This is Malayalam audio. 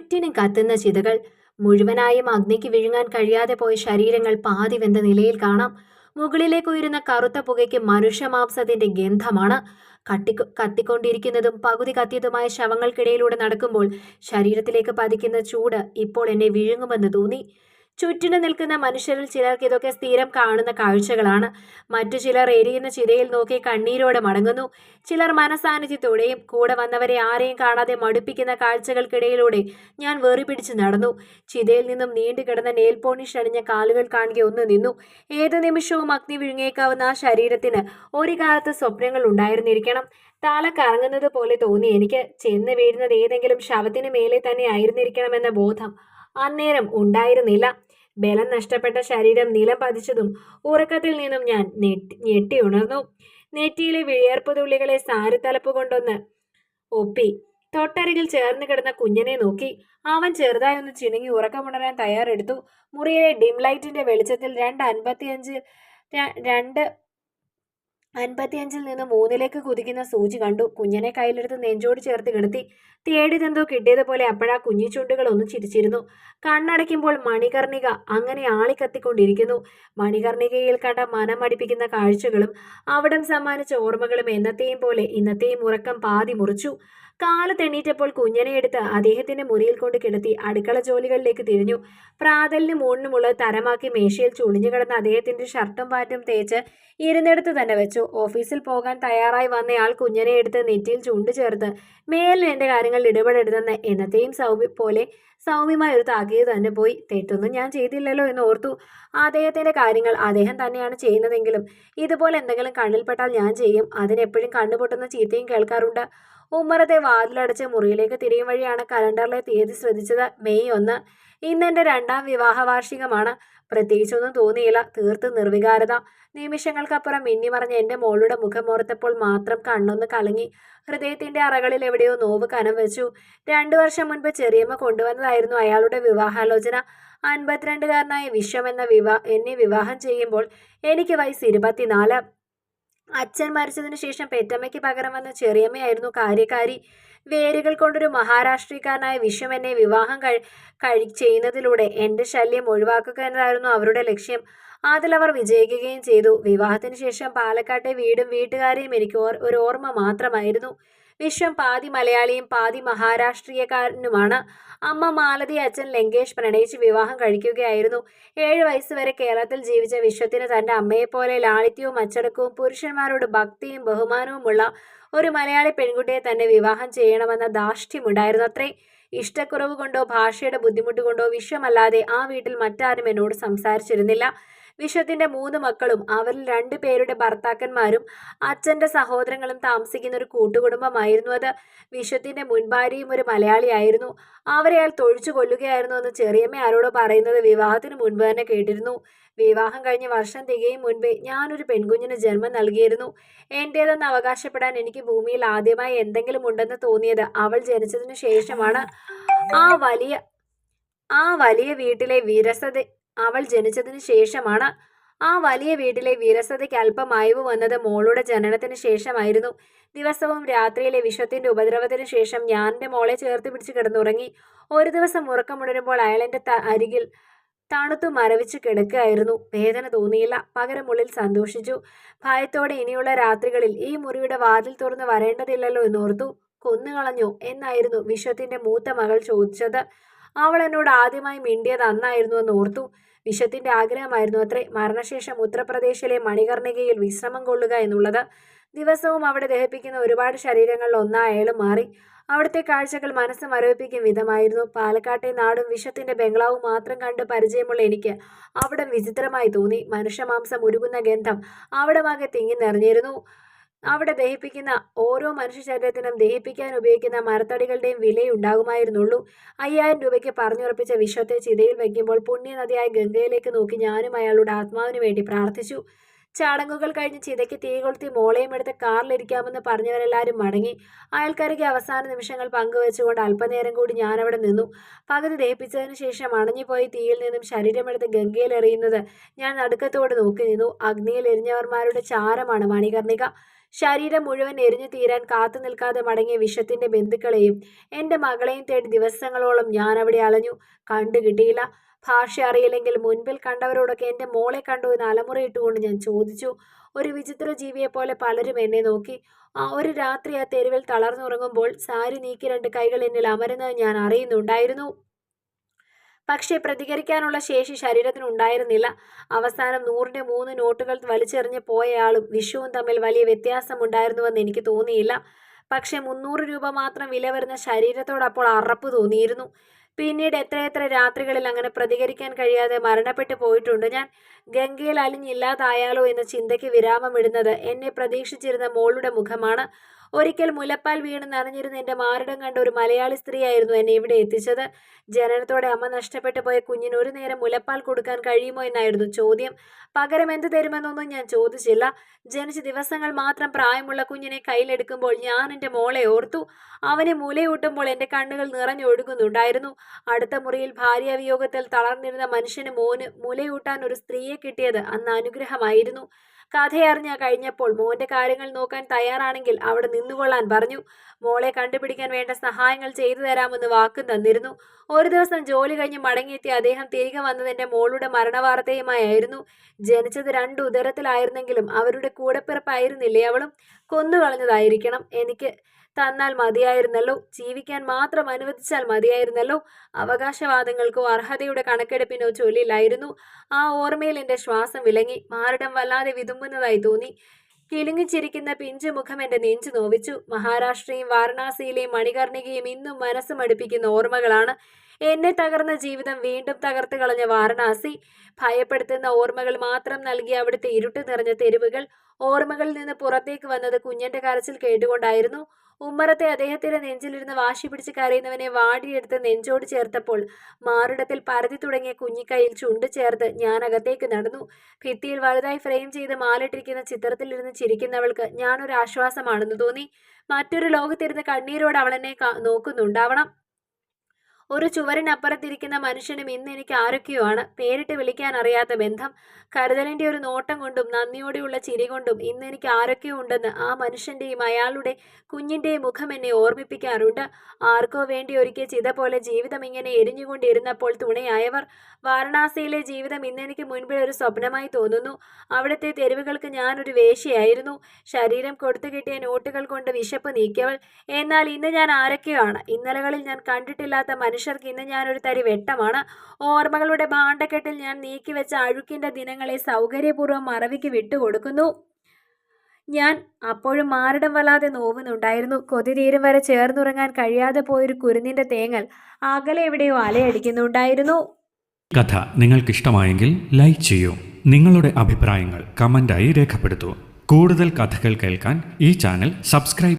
ചുറ്റിനും കത്തുന്ന ചിതകൾ. മുഴുവനായും അഗ്നിക്ക് വിഴുങ്ങാൻ കഴിയാതെ പോയ ശരീരങ്ങൾ പാതി വെന്ത നിലയിൽ കാണാം. മുകളിലേക്ക് ഉയരുന്ന കറുത്ത പുകയ്ക്ക് മനുഷ്യമാംസത്തിന്റെ ഗന്ധമാണ്. കട്ടി കത്തിക്കൊണ്ടിരിക്കുന്നതും പകുതി കത്തിയതുമായ ശവങ്ങൾക്കിടയിലൂടെ നടക്കുമ്പോൾ ശരീരത്തിലേക്ക് പതിക്കുന്ന ചൂട് ഇപ്പോൾ എന്നെ വിഴുങ്ങുമെന്ന് തോന്നി. ചുറ്റിനും നിൽക്കുന്ന മനുഷ്യരിൽ ചിലർക്ക് ഇതൊക്കെ സ്ഥിരം കാണുന്ന കാഴ്ചകളാണ്. മറ്റു ചിലർ എരിയുന്ന ചിതയിൽ നോക്കി കണ്ണീരോടെ മടങ്ങുന്നു. ചിലർ മനസാന്നിധ്യത്തോടെയും കൂടെ വന്നവരെ ആരെയും കാണാതെ മടുപ്പിക്കുന്ന കാഴ്ചകൾക്കിടയിലൂടെ ഞാൻ വെറിപിടിച്ച് നടന്നു. ചിതയിൽ നിന്നും നീണ്ടു കിടന്ന നെയിൽ പോണിഷ് അണിഞ്ഞ കാലുകൾ കാണുക ഒന്ന് നിന്നു. ഏതു നിമിഷവും അഗ്നി വിഴുങ്ങേക്കാവുന്ന ആ ശരീരത്തിന് ഒരു കാലത്ത് സ്വപ്നങ്ങൾ ഉണ്ടായിരുന്നിരിക്കണം. തല കറങ്ങുന്നത് പോലെ തോന്നി എനിക്ക്. ചെന്ന് വീഴുന്നത് ഏതെങ്കിലും ശവത്തിന് മേലെ തന്നെ ആയിരുന്നിരിക്കണമെന്ന ബോധം അന്നേരം ഉണ്ടായിരുന്നില്ല. ബലം നഷ്ടപ്പെട്ട ശരീരം നിലം പതിച്ചതും ഉറക്കത്തിൽ നിന്നും ഞാൻ ഞെട്ടി ഉണർന്നു. നെറ്റിയിലെ വിയർപ്പ് തുള്ളികളെ സാരിത്തലപ്പ് കൊണ്ടൊന്ന് ഒപ്പി. തൊട്ടരികിൽ ചേർന്ന് കിടന്ന കുഞ്ഞനെ നോക്കി. അവൻ ചെറുതായി ഒന്ന് ചിണുങ്ങി ഉറക്കമുണരാൻ തയ്യാറെടുത്തു. മുറിയിലെ ഡിം ലൈറ്റിന്റെ വെളിച്ചത്തിൽ രണ്ട് അൻപത്തിയഞ്ച് രണ്ട് അൻപത്തിയഞ്ചിൽ നിന്ന് മൂന്നിലേക്ക് കുതിക്കുന്ന സൂചി കണ്ടു. കുഞ്ഞനെ കയ്യിലെടുത്ത് നെഞ്ചോട് ചേർത്ത് കിടത്തി. തേടിതെന്തോ കിട്ടിയതുപോലെ അപ്പോഴാ കുഞ്ഞി ചുണ്ടുകൾ ഒന്ന് ചിരിച്ചിരുന്നു. കണ്ണടയ്ക്കുമ്പോൾ മണികർണിക അങ്ങനെ ആളിക്കത്തിക്കൊണ്ടിരിക്കുന്നു. മണികർണികയിൽ കണ്ട മനമടിപ്പിക്കുന്ന കാഴ്ചകളും അവിടം സമ്മാനിച്ച ഓർമ്മകളും എന്നത്തെയും പോലെ ഇന്നത്തെയും ഉറക്കം പാതി മുറിച്ചു. കാൽ തെണ്ണീറ്റപ്പോൾ കുഞ്ഞനെ എടുത്ത് അദ്ദേഹത്തിന്റെ മുറിയിൽ കൊണ്ട് കിടത്തി അടുക്കള ജോലികളിലേക്ക് തിരിഞ്ഞു. പ്രാതലിന് മൂണിനുമുള്ള തരമാക്കി മേശയിൽ ചുളിഞ്ഞു കിടന്ന അദ്ദേഹത്തിന്റെ ഷർട്ടും പാറ്റും തേച്ച് ഇരുന്നിടത്ത് തന്നെ വെച്ചു. ഓഫീസിൽ പോകാൻ തയ്യാറായി വന്നയാൾ കുഞ്ഞനെ എടുത്ത് നെറ്റിയിൽ ചുണ്ടു ചേർത്ത് മേലിൽ എന്റെ കാര്യങ്ങളിൽ ഇടപെടരുതെന്ന് എന്നത്തെയും സൗമ്യ പോലെ സൗമ്യമായ ഒരു താക്കീത് തന്നെ പോയി. തെറ്റൊന്നും ഞാൻ ചെയ്തില്ലല്ലോ എന്ന് ഓർത്തു. അദ്ദേഹത്തിന്റെ കാര്യങ്ങൾ അദ്ദേഹം തന്നെയാണ് ചെയ്യുന്നതെങ്കിലും ഇതുപോലെ എന്തെങ്കിലും കണ്ണിൽപ്പെട്ടാൽ ഞാൻ ചെയ്യും. അതിനെപ്പോഴും കണ്ണുപൊട്ടുന്ന ചീത്തയും കേൾക്കാറുണ്ട്. ഉമ്മറത്തെ വാതിലടച്ച് മുറിയിലേക്ക് തിരിയും വഴിയാണ് കലണ്ടറിലെ തീയതി ശ്രദ്ധിച്ചത്. മെയ് ഒന്ന്. ഇന്നെന്റെ രണ്ടാം വിവാഹ വാർഷികമാണ്. പ്രത്യേകിച്ചൊന്നും തോന്നിയില്ല. തീർത്ത് നിർവികാരത. നിമിഷങ്ങൾക്കപ്പുറം മിന്നിമറഞ്ഞ എന്റെ മോളുടെ മുഖമോർത്തപ്പോൾ മാത്രം കണ്ണൊന്ന് കലങ്ങി. ഹൃദയത്തിന്റെ അറകളിൽ എവിടെയോ നോവ് കനം വെച്ചു. രണ്ടു വർഷം മുൻപ് ചെറിയമ്മ കൊണ്ടുവന്നതായിരുന്നു അയാളുടെ വിവാഹാലോചന. അൻപത്തിരണ്ടുകാരനായ വിശ്വം എന്ന വിവാ എന്നെ വിവാഹം ചെയ്യുമ്പോൾ എനിക്ക് വയസ്സ് ഇരുപത്തിനാല്. അച്ഛൻ മരിച്ചതിനു ശേഷം പെറ്റമ്മയ്ക്ക് പകരം വന്ന ചെറിയമ്മയായിരുന്നു കാര്യക്കാരി. വേരുകൾ കൊണ്ടൊരു മഹാരാഷ്ട്രീയക്കാരനായ വിശ്വം എന്നെ വിവാഹം കഴി കഴി ചെയ്യുന്നതിലൂടെ എന്റെ ശല്യം ഒഴിവാക്കുക എന്നതായിരുന്നു അവരുടെ ലക്ഷ്യം. അതിൽ അവർ വിജയിക്കുകയും ചെയ്തു. വിവാഹത്തിന് ശേഷം പാലക്കാട്ടെ വീടും വീട്ടുകാരെയും എനിക്ക് ഒരു ഓർമ്മ മാത്രമായിരുന്നു. വിശ്വം പാതി മലയാളിയും പാതി മഹാരാഷ്ട്രീയക്കാരനുമാണ്. അമ്മ മാലതി അച്ഛൻ ലങ്കേഷ് പ്രണയിച്ച് വിവാഹം കഴിക്കുകയായിരുന്നു. ഏഴ് വയസ്സുവരെ കേരളത്തിൽ ജീവിച്ച വിശ്വത്തിന് തന്റെ അമ്മയെപ്പോലെ ലാളിത്യവും അച്ചടക്കവും പുരുഷന്മാരോട് ഭക്തിയും ബഹുമാനവുമുള്ള ഒരു മലയാളി പെൺകുട്ടിയെ തന്നെ വിവാഹം ചെയ്യണമെന്ന ധാർഷ്ട്യമുണ്ടായിരുന്നു അത്രേ. ഇഷ്ടക്കുറവ് കൊണ്ടോ ഭാഷയുടെ ബുദ്ധിമുട്ട് കൊണ്ടോ വിശ്വമല്ലാതെ ആ വീട്ടിൽ മറ്റാരും എന്നോട് സംസാരിച്ചിരുന്നില്ല. വിശ്വത്തിന്റെ മൂന്ന് മക്കളും അവരിൽ രണ്ടു പേരുടെ ഭർത്താക്കന്മാരും അച്ഛന്റെ സഹോദരങ്ങളും താമസിക്കുന്ന ഒരു കൂട്ടുകുടുംബമായിരുന്നു അത്. വിശ്വത്തിന്റെ മുൻഭാര്യയും ഒരു മലയാളിയായിരുന്നു. അവരെ അയാൾ തൊഴിച്ചു കൊല്ലുകയായിരുന്നു എന്ന് ചെറിയമ്മ ആരോട് പറയുന്നത് വിവാഹത്തിന് മുൻപ് തന്നെ കേട്ടിരുന്നു. വിവാഹം കഴിഞ്ഞ വർഷം തികയും മുൻപേ ഞാനൊരു പെൺകുഞ്ഞിന് ജന്മം നൽകിയിരുന്നു. എന്റേതെന്ന് അവകാശപ്പെടാൻ എനിക്ക് ഭൂമിയിൽ ആദ്യമായി എന്തെങ്കിലും ഉണ്ടെന്ന് തോന്നിയത് അവൾ ജനിച്ചതിനു ശേഷമാണ്. ആ വലിയ ആ വലിയ വീട്ടിലെ വിരസത അവൾ ജനിച്ചതിന് ശേഷമാണ് ആ വലിയ വീട്ടിലെ വിരസതയ്ക്ക് അല്പം അയവ് വന്നത് മോളുടെ ജനനത്തിന് ശേഷമായിരുന്നു. ദിവസവും രാത്രിയിലെ വിഷത്തിന്റെ ഉപദ്രവത്തിന് ശേഷം ഞാൻ എന്റെ മോളെ ചേർത്ത് പിടിച്ച് കിടന്നുറങ്ങി. ഒരു ദിവസം ഉറക്കമുണരുമ്പോൾ ത- അരികിൽ തണുത്തു മരവിച്ച് കിടക്കുകയായിരുന്നു. വേദന തോന്നിയില്ല. പകരമുള്ളിൽ സന്തോഷിച്ചു. ഭയത്തോടെ ഇനിയുള്ള രാത്രികളിൽ ഈ മുറിയുടെ വാതിൽ തുറന്ന് വരേണ്ടതില്ലല്ലോ എന്നോർത്തു. കൊന്നുകളഞ്ഞു. എന്നായിരുന്നു വിശ്വത്തിന്റെ മൂത്ത മകൾ ചോദിച്ചത്. അവൾ എന്നോട് ആദ്യമായി മിണ്ടിയത് അന്നായിരുന്നു എന്ന് ഓർത്തു. വിശത്തിന്റെ ആഗ്രഹമായിരുന്നു അത്രേ. മരണശേഷം ഉത്തർപ്രദേശിലെ മണികർണികയിൽ വിശ്രമം കൊള്ളുക എന്നുള്ളത്. ദിവസവും അവിടെ ദഹിപ്പിക്കുന്ന ഒരുപാട് ശരീരങ്ങളിൽ ഒന്നായാലും മാറി. അവിടുത്തെ കാഴ്ചകൾ മനസ്സ് മരവിപ്പിക്കും വിധമായിരുന്നു. പാലക്കാട്ടെ നാടും വിഷത്തിന്റെ ബംഗ്ലാവും മാത്രം കണ്ട് പരിചയമുള്ള എനിക്ക് അവിടെ വിചിത്രമായി തോന്നി. മനുഷ്യമാംസം ഉരുകുന്ന ഗന്ധം അവിടമാകെ തിങ്ങി നിറഞ്ഞിരുന്നു. അവിടെ ദഹിപ്പിക്കുന്ന ഓരോ മനുഷ്യ ശരീരത്തിനും ദഹിപ്പിക്കാൻ ഉപയോഗിക്കുന്ന മരത്തടികളുടെയും വിലയുണ്ടാകുമായിരുന്നുള്ളൂ. അയ്യായിരം രൂപയ്ക്ക് പറഞ്ഞുറപ്പിച്ച വിശ്വത്തെ ചിതയിൽ വയ്ക്കുമ്പോൾ പുണ്യനദിയായ ഗംഗയിലേക്ക് നോക്കി ഞാനും അയാളുടെ ആത്മാവിന് വേണ്ടി പ്രാർത്ഥിച്ചു. ചടങ്ങുകൾ കഴിഞ്ഞ് ചിതയ്ക്ക് തീ കൊളുത്തി മോളെയും എടുത്ത് കാറിലിരിക്കാമെന്ന് പറഞ്ഞവരെല്ലാവരും മടങ്ങി. അയൽക്കാരിക്ക് അവസാന നിമിഷങ്ങൾ പങ്കുവെച്ചുകൊണ്ട് അല്പനേരം കൂടി ഞാനവിടെ നിന്നു. പകുതി ദഹിപ്പിച്ചതിന് ശേഷം അണഞ്ഞുപോയി തീയിൽ നിന്നും ശരീരമെടുത്ത് ഗംഗയിൽ എറിയുന്നത് ഞാൻ നടുക്കത്തോട് നോക്കി നിന്നു. അഗ്നിയിൽ എരിഞ്ഞവർമാരുടെ ചാരമാണ് മണികർണിക. ശരീരം മുഴുവൻ എരിഞ്ഞു തീരാൻ കാത്തു നിൽക്കാതെ മടങ്ങിയ വിഷത്തിന്റെ ബന്ധുക്കളെയും എന്റെ മകളെയും തേടി ദിവസങ്ങളോളം ഞാൻ അവിടെ അലഞ്ഞു. കണ്ടു കിട്ടിയില്ല ഭാഷ അറിയില്ലെങ്കിൽ മുൻപിൽ കണ്ടവരോടൊക്കെ എന്റെ മോളെ കണ്ടു എന്ന് അലമുറയിട്ടുകൊണ്ട് ഞാൻ ചോദിച്ചു. ഒരു വിചിത്ര ജീവിയെ പോലെ പലരും എന്നെ നോക്കി. ഒരു രാത്രി ആ തെരുവിൽ തളർന്നുറങ്ങുമ്പോൾ സാരി നീക്കി രണ്ട് കൈകൾ എന്നിൽ അമരുന്നത് ഞാൻ അറിയുന്നുണ്ടായിരുന്നു. പക്ഷേ പ്രതികരിക്കാനുള്ള ശേഷി ശരീരത്തിന് ഉണ്ടായിരുന്നില്ല. അവസാനം നൂറിന്റെ മൂന്ന് നോട്ടുകൾ വലിച്ചെറിഞ്ഞ് പോയയാളും വിഷുവും തമ്മിൽ വലിയ വ്യത്യാസമുണ്ടായിരുന്നുവെന്ന് എനിക്ക് തോന്നിയില്ല. പക്ഷേ മുന്നൂറ് രൂപ മാത്രം വില വരുന്ന ശരീരത്തോടപ്പോൾ അറപ്പ് തോന്നിയിരുന്നു. പിന്നീട് എത്രയെത്ര രാത്രികളിൽ അങ്ങനെ പ്രതികരിക്കാൻ കഴിയാതെ മരണപ്പെട്ടു പോയിട്ടുണ്ട്. ഞാൻ ഗംഗയിൽ അലിഞ്ഞില്ലാതായാലോ എന്ന ചിന്തയ്ക്ക് വിരാമമിടുന്നത് എന്നെ പ്രതീക്ഷിച്ചിരുന്ന മോളുടെ മുഖമാണ്. ഒരിക്കൽ മുലപ്പാൽ വീണ് നനഞ്ഞിരുന്ന എന്റെ മാറിടം കണ്ട ഒരു മലയാളി സ്ത്രീയായിരുന്നു എന്നെ ഇവിടെ എത്തിച്ചത്. ജനനത്തോടെ അമ്മ നഷ്ടപ്പെട്ടു പോയ കുഞ്ഞിന് ഒരു നേരം മുലപ്പാൽ കൊടുക്കാൻ കഴിയുമോ എന്നായിരുന്നു ചോദ്യം. പകരം എന്ത് തരുമെന്നൊന്നും ഞാൻ ചോദിച്ചില്ല. ജനിച്ച ദിവസങ്ങൾ മാത്രം പ്രായമുള്ള കുഞ്ഞിനെ കയ്യിലെടുക്കുമ്പോൾ ഞാൻ എന്റെ മോളെ ഓർത്തു. അവനെ മുലയൂട്ടുമ്പോൾ എന്റെ കണ്ണുകൾ നിറഞ്ഞൊഴുകുന്നുണ്ടായിരുന്നു. അടുത്ത മുറിയിൽ ഭാര്യാവിയോഗത്തിൽ തളർന്നിരുന്ന മനുഷ്യന് മോന് മുലയൂട്ടാൻ ഒരു സ്ത്രീയെ കിട്ടിയത് അന്ന് അനുഗ്രഹമായിരുന്നു. കഥയറിഞ്ഞ കഴിഞ്ഞപ്പോൾ മോന്റെ കാര്യങ്ങൾ നോക്കാൻ തയ്യാറാണെങ്കിൽ അവിടെ നിന്നുകൊള്ളാൻ പറഞ്ഞു. മോളെ കണ്ടുപിടിക്കാൻ വേണ്ട സഹായങ്ങൾ ചെയ്തു തരാമെന്ന് വാക്കും തന്നിരുന്നു. ഒരു ദിവസം ജോലി കഴിഞ്ഞ് മടങ്ങിയെത്തിയ അദ്ദേഹം തിരികെ വന്നതിന്റെ മോളുടെ മരണവാർത്തയുമായിരുന്നു ജനിച്ചത് രണ്ട് ഉദരത്തിലായിരുന്നെങ്കിലും അവരുടെ കൂടെപ്പിറപ്പായിരുന്നില്ലേ അവളും? കൊന്നുകളഞ്ഞതായിരിക്കണം. എനിക്ക് തന്നാൽ മതിയായിരുന്നല്ലോ. ജീവിക്കാൻ മാത്രം അനുവദിച്ചാൽ മതിയായിരുന്നല്ലോ. അവകാശവാദങ്ങൾക്കോ അർഹതയുടെ കണക്കെടുപ്പിനോ ചൊല്ലില്ലായിരുന്നു. ആ ഓർമ്മയിൽ എന്റെ ശ്വാസം വിലങ്ങി. മാറിടം വല്ലാതെ വിതുമ്പുന്നതായി തോന്നി. കിലുങ്ങിച്ചിരിക്കുന്ന പിഞ്ചു മുഖം എന്റെ നെഞ്ചു നോവിച്ചു. മഹാരാഷ്ട്രയും വാരണാസിയിലെയും മണികർണികയും ഇന്നും മനസ്സ് മടുപ്പിക്കുന്ന ഓർമ്മകളാണ്. എന്നെ തകർന്ന ജീവിതം വീണ്ടും തകർത്ത് കളഞ്ഞ വാരണാസി. ഭയപ്പെടുത്തുന്ന ഓർമ്മകൾ മാത്രം നൽകിയ അവിടുത്തെ ഇരുട്ട് നിറഞ്ഞ തെരുവുകൾ. ഓർമ്മകളിൽ നിന്ന് പുറത്തേക്ക് വന്നത് കുഞ്ഞന്റെ കരച്ചിൽ കേട്ടുകൊണ്ടായിരുന്നു. ഉമ്മറത്തെ അദ്ദേഹത്തിന്റെ നെഞ്ചിലിരുന്ന് വാശി പിടിച്ച് കരയുന്നവനെ വാടിയെടുത്ത് നെഞ്ചോട് ചേർത്തപ്പോൾ മാറിടത്തിൽ പരതി തുടങ്ങിയ കുഞ്ഞിക്കൈയിൽ ചുണ്ട് ചേർത്ത് ഞാൻ അകത്തേക്ക് നടന്നു. ഭിത്തിയിൽ വലുതായി ഫ്രെയിം ചെയ്ത് മാലിട്ടിരിക്കുന്ന ചിത്രത്തിലിരുന്ന് ചിരിക്കുന്നവൾക്ക് ഞാനൊരു ആശ്വാസമാണെന്ന് തോന്നി. മറ്റൊരു ലോകത്തിരുന്ന് കണ്ണീരോട് അവളെന്നെ നോക്കുന്നുണ്ടാവണം. ഒരു ചുവരിനപ്പുറത്തിരിക്കുന്ന മനുഷ്യനും ഇന്ന് എനിക്ക് ആരൊക്കെയോ ആണ് പേരിട്ട് വിളിക്കാൻ അറിയാത്ത ബന്ധം. കരുതലിന്റെ ഒരു നോട്ടം കൊണ്ടും നന്ദിയോടെയുള്ള ചിരി കൊണ്ടും ഇന്ന് എനിക്ക് ആരൊക്കെയോ ഉണ്ടെന്ന് ആ മനുഷ്യന്റെയും അയാളുടെ കുഞ്ഞിന്റെയും മുഖം എന്നെ ഓർമ്മിപ്പിക്കാറുണ്ട്. ആർക്കോ വേണ്ടി ഒരുക്കിയ ചിത പോലെ ജീവിതം ഇങ്ങനെ എരിഞ്ഞുകൊണ്ടിരുന്നപ്പോൾ തുണയായവർ. വാരണാസിയിലെ ജീവിതം ഇന്നെനിക്ക് മുൻപിൽ ഒരു സ്വപ്നമായി തോന്നുന്നു. അവിടുത്തെ തെരുവുകൾക്ക് ഞാനൊരു വേശിയായിരുന്നു ശരീരം കൊടുത്തു കിട്ടിയ നോട്ടുകൾ കൊണ്ട് വിശപ്പ് നീക്കിയവൾ. എന്നാൽ ഇന്ന് ഞാൻ ആരൊക്കെയോ ആണ്? ഇന്നലകളിൽ ഞാൻ കണ്ടിട്ടില്ലാത്ത മനുഷ്യർക്ക് ഇന്ന് ഞാനൊരു തരി വെട്ടമാണ്. ഓർമ്മകളുടെ ഭാണ്ഡക്കെട്ടിൽ ഞാൻ നീക്കിവെച്ച അഴുക്കിന്റെ ദിനങ്ങളെ സൗകര്യപൂർവം മറവിക്ക് വിട്ടുകൊടുക്കുന്നു. ഞാൻ അപ്പോഴും മാറിടം വല്ലാതെ നോവുന്നുണ്ടായിരുന്നു. കൊതി തീരും വരെ ചേർന്നുറങ്ങാൻ കഴിയാതെ പോയൊരു കുരുന്നിന്റെ തേങ്ങൽ അകലെ എവിടെയോ അലയടിക്കുന്നുണ്ടായിരുന്നു. കഥ നിങ്ങൾക്കിഷ്ടമായെങ്കിൽ ലൈക്ക് ചെയ്യൂ. നിങ്ങളുടെ അഭിപ്രായങ്ങൾ കമന്റായി രേഖപ്പെടുത്തൂ. കൂടുതൽ കഥകൾ കേൾക്കാൻ ഈ ചാനൽ സബ്സ്ക്രൈബ്